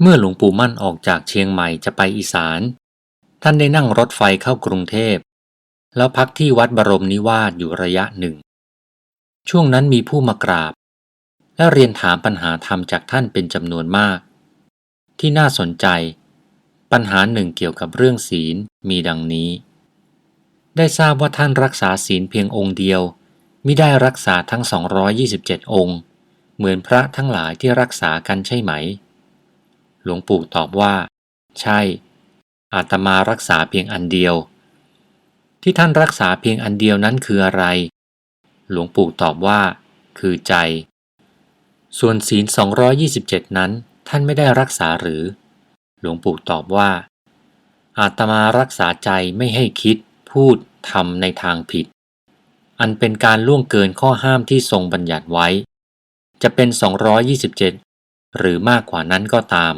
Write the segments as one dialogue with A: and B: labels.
A: เมื่อหลวงปู่มั่นออกจากเชียงใหม่จะไปอีสาน ท่านได้นั่งรถไฟเข้ากรุงเทพ แล้วพักที่วัดบรมนิวาสอยู่ระยะหนึ่ง ช่วงนั้นมีผู้มากราบ และเรียนถามปัญหาธรรมจากท่านเป็นจำนวนมาก ที่น่าสนใจ ปัญหาหนึ่งเกี่ยวกับเรื่องศีลมีดังนี้ ได้ทราบว่าท่านรักษาศีลเพียงองค์เดียวมิได้รักษาทั้ง 227 องค์ เหมือนพระทั้งหลายที่รักษากันใช่ไหม หลวงปู่ตอบว่า ใช่ อาตมารักษาเพียงอันเดียว ที่ท่านรักษาเพียงอันเดียวนั้นคืออะไร หลวงปู่ตอบว่า คือใจ ส่วนศีล 227 นั้น ท่านไม่ได้รักษาหรือ หลวงปู่ตอบว่า อาตมารักษาใจไม่ให้คิด พูดทำในทางผิด อันเป็นการล่วงเกินข้อห้ามที่ทรงบัญญัติไว้จะเป็น 227 หรือมากกว่านั้นก็ตาม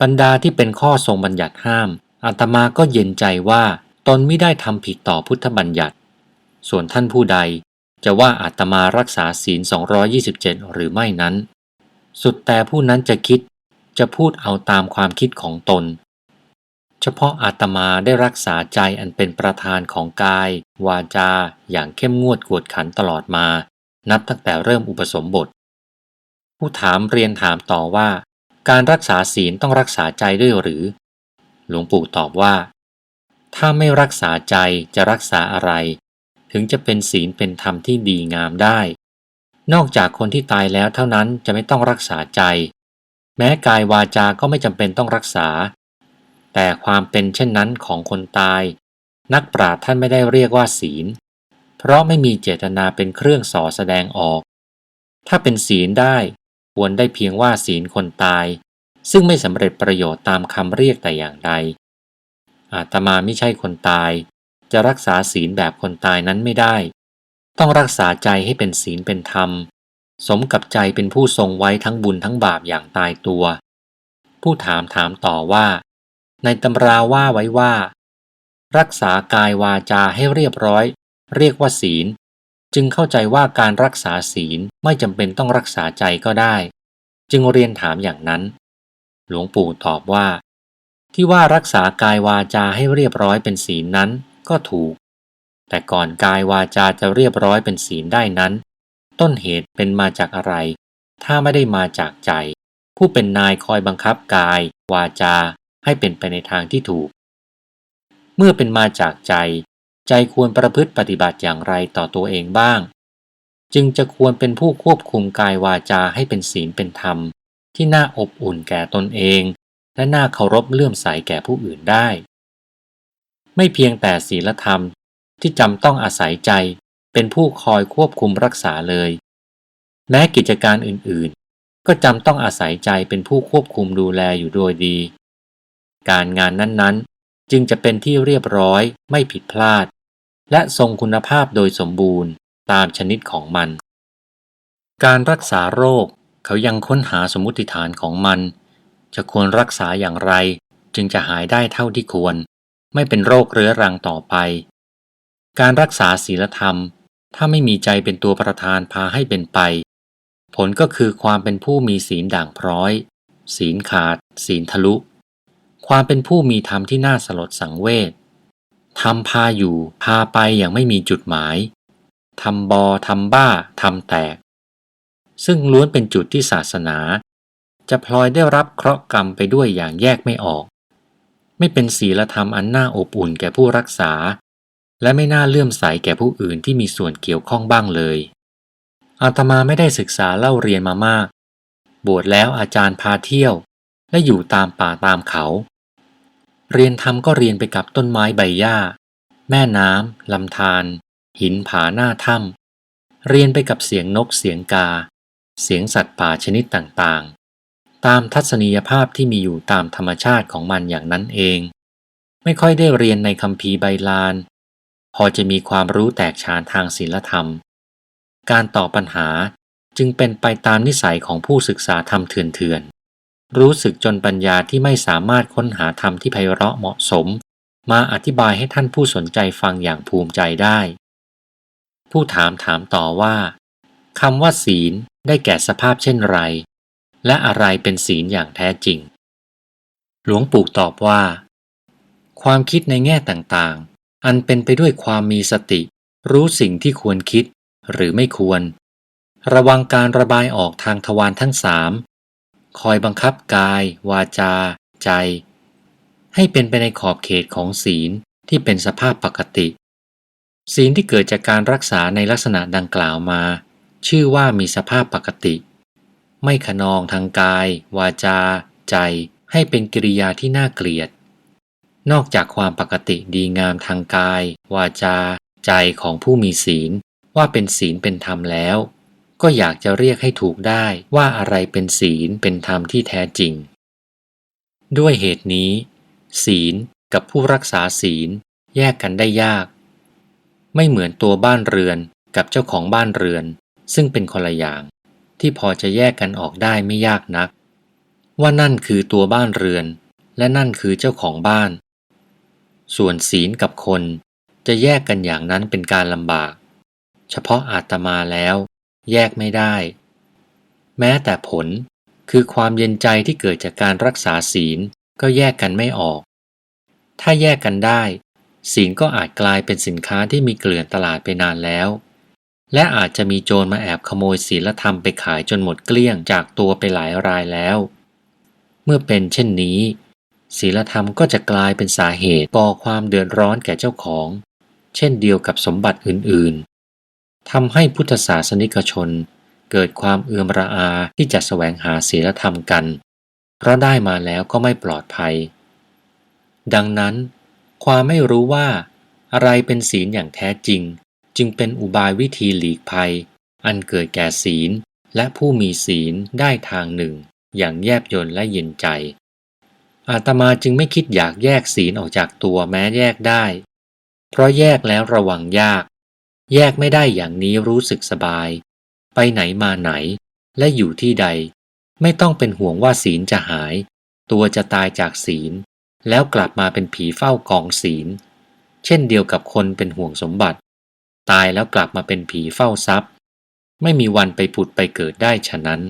A: บรรดาที่เป็นข้อทรงบัญญัติห้ามอาตมาก็เย็นใจว่าตนไม่ได้ทำผิดต่อพุทธบัญญัติ ส่วนท่านผู้ใดจะว่าอาตมารักษาศีล 227 หรือไม่นั้น สุดแต่ผู้นั้นจะคิดจะพูดเอาตามความคิดของตน เฉพาะอาตมาได้รักษาใจอันเป็นประธานของกาย วาจา อย่างเข้มงวดกวดขันตลอดมา นับตั้งแต่เริ่มอุปสมบท ผู้ถามเรียนถามต่อว่า การรักษาศีลต้องรักษาใจด้วยหรือ หลวงปู่ตอบว่า ถ้าไม่รักษาใจจะรักษาอะไร ถึงจะเป็นศีลเป็นธรรมที่ดีงามได้ นอกจากคนที่ตายแล้วเท่านั้นจะไม่ต้องรักษาใจ แม้กายวาจาก็ไม่จำเป็นต้องรักษา แต่ความเป็นเช่นนั้นของคนตาย นักปราชญ์ท่านไม่ได้เรียกว่าศีล เพราะไม่มีเจตนาเป็นเครื่องส่อแสดงออกถ้าเป็นศีลได้ ควรได้เพียงว่าศีลคนตาย ซึ่งไม่สำเร็จประโยชน์ตามคำเรียกแต่อย่างใด อาตมาไม่ใช่คนตาย จะรักษาศีลแบบคนตายนั้นไม่ได้ ต้องรักษาใจให้เป็นศีลเป็นธรรม สมกับใจเป็นผู้ทรงไว้ทั้งบุญทั้งบาปอย่างตายตัว ผู้ถามถามต่อว่า ในตำราว่าไว้ว่า รักษากายวาจาให้เรียบร้อย เรียกว่าศีล จึงเข้าใจว่าการรักษาศีลไม่จำเป็นต้องรักษาใจก็ได้ จึงเรียนถามอย่างนั้น หลวงปู่ตอบว่า ที่ว่ารักษากายวาจาให้เรียบร้อยเป็นศีลนั้นก็ถูก แต่ก่อนกายวาจาจะเรียบร้อยเป็นศีลได้นั้น ต้นเหตุเป็นมาจากอะไร ถ้าไม่ได้มาจากใจ ผู้เป็นนายคอยบังคับกาย วาจาให้เป็นไปในทางที่ถูก เมื่อเป็นมาจากใจ ใจควรประพฤติปฏิบัติอย่างไรต่อตัวเองบ้าง จึงจะควรเป็นผู้ควบคุมกายวาจาให้เป็นศีลเป็นธรรม ที่น่าอบอุ่นแก่ตนเอง และน่าเคารพเลื่อมใสแก่ผู้อื่นได้ ไม่เพียงแต่ศีลธรรมที่จำต้องอาศัยใจเป็นผู้คอยควบคุมรักษาเลย แม้กิจการอื่นๆ ก็จำต้องอาศัยใจเป็นผู้ควบคุมดูแลอยู่โดยดี การงานนั้นๆ จึงจะเป็นที่เรียบร้อยไม่ผิดพลาด และทรงคุณภาพโดยสมบูรณ์ตามชนิดของมัน การรักษาโรคเขายังค้นหาสมมติฐานของมัน จะควรรักษาอย่างไร จึงจะหายได้เท่าที่ควร ไม่เป็นโรคเรื้อรังต่อไป การรักษาศีลธรรม ถ้าไม่มีใจเป็นตัวประธานพาให้เป็นไป ผลก็คือความเป็นผู้มีศีลด่างพร้อย ศีลขาด ศีลทะลุ ความเป็นผู้มีธรรมที่น่าสลดสังเวช ทำพาอยู่พาไปอย่างไม่มีจุดหมาย ทำบอทำบ้าทำแตก ซึ่งล้วนเป็นจุดที่ศาสนา จะพลอยได้รับเคราะห์กรรมไปด้วยอย่างแยกไม่ออก ไม่เป็นศีลธรรมอันน่าอบอุ่นแก่ผู้รักษา และไม่น่าเลื่อมใสแก่ผู้อื่นที่มีส่วนเกี่ยวข้องบ้างเลย อาตมาไม่ได้ศึกษาเล่าเรียนมามาก บวชแล้วอาจารย์พาเที่ยว และอยู่ตามป่าตามเขา เรียนธรรมก็เรียนไปกับต้นไม้ใบหญ้า แม่น้ำลำธารหินผาหน้าถ้ำเรียนไปกับเสียงนกเสียงกา เสียงสัตว์ป่าชนิดต่างๆ ตามทัศนียภาพที่มีอยู่ตามธรรมชาติของมันอย่างนั้นเอง ไม่ค่อยได้เรียนในคำพีใบลาน พอจะมีความรู้แตกฉานทางศีลธรรม การตอบปัญหาจึงเป็นไปตามนิสัยของผู้ศึกษาธรรมเถื่อน รู้สึกจนปัญญาที่ไม่สามารถค้นหาธรรมที่ไพเราะเหมาะสม มาอธิบายให้ท่านผู้สนใจฟังอย่างภูมิใจได้ ผู้ถามถามต่อว่าคำว่าศีลได้แก่สภาพเช่นไร และอะไรเป็นศีลอย่างแท้จริง หลวงปู่ตอบว่า ความคิดในแง่ต่างๆ อันเป็นไปด้วยความมีสติ รู้สิ่งที่ควรคิดหรือไม่ควร ระวังการระบายออกทางทวารทั้งสาม คอยบังคับกาย วาจา ใจ ให้เป็นไปในขอบเขตของศีลที่เป็นสภาพปกติ ศีลที่เกิดจากการรักษาในลักษณะดังกล่าวมา ชื่อว่ามีสภาพปกติ ไม่ขนองทางกาย วาจา ใจ ให้เป็นกิริยาที่น่าเกลียด นอกจากความปกติดีงามทางกาย วาจา ใจของผู้มีศีลว่าเป็นศีลเป็นธรรมแล้ว ก็อยากจะเรียกให้ถูกได้ว่าอะไรเป็นศีลเป็นธรรมที่แท้จริง ด้วยเหตุนี้ ศีลกับผู้รักษาศีลแยกกันได้ยาก ไม่เหมือนตัวบ้านเรือนกับเจ้าของบ้านเรือน ซึ่งเป็นคนละอย่าง ที่พอจะแยกกันออกได้ไม่ยากนัก ว่านั่นคือตัวบ้านเรือน และนั่นคือเจ้าของบ้าน ส่วนศีลกับคนจะแยกกันอย่างนั้นเป็นการลำบาก เฉพาะอาตมาแล้ว แยกไม่ได้ แม้แต่ผลคือความเย็นใจที่เกิดจากการรักษาศีลก็แยกกันไม่ออก ถ้าแยกกันได้ ศีลก็อาจกลายเป็นสินค้าที่มีเกลื่อนตลาดไปนานแล้ว และอาจจะมีโจรมาแอบขโมยศีลธรรมไปขายจนหมดเกลี้ยงจากตัวไปหลายรายแล้ว เมื่อเป็นเช่นนี้ ศีลธรรมก็จะกลายเป็นสาเหตุก่อความเดือดร้อนแก่เจ้าของ เช่นเดียวกับสมบัติอื่นๆ ทำให้พุทธศาสนิกชน เกิดความเอือมระอาที่จะแสวงหาศีลธรรมกัน เพราะได้มาแล้วก็ไม่ปลอดภัย ดังนั้น ความไม่รู้ว่า อะไรเป็นศีลอย่างแท้จริง จึงเป็นอุบายวิธีหลีกภัย อันเกิดแก่ศีลและผู้มีศีลได้ทางหนึ่ง อย่างแยบยลและเย็นใจ อาตมาจึงไม่คิดอยากแยกศีลออกจากตัวแม้แยกได้ เพราะแยกแล้วระวังยาก แยกไม่ได้อย่างนี้รู้สึกสบาย ไปไหนมาไหน และอยู่ที่ใด ไม่ต้องเป็นห่วงว่าศีลจะหาย ตัวจะตายจากศีล แล้วกลับมาเป็นผีเฝ้ากองศีล เช่นเดียวกับคนเป็นห่วงสมบัติ ตายแล้วกลับมาเป็นผีเฝ้าทรัพย์ ไม่มีวันไปผุดไปเกิดได้ฉะนั้น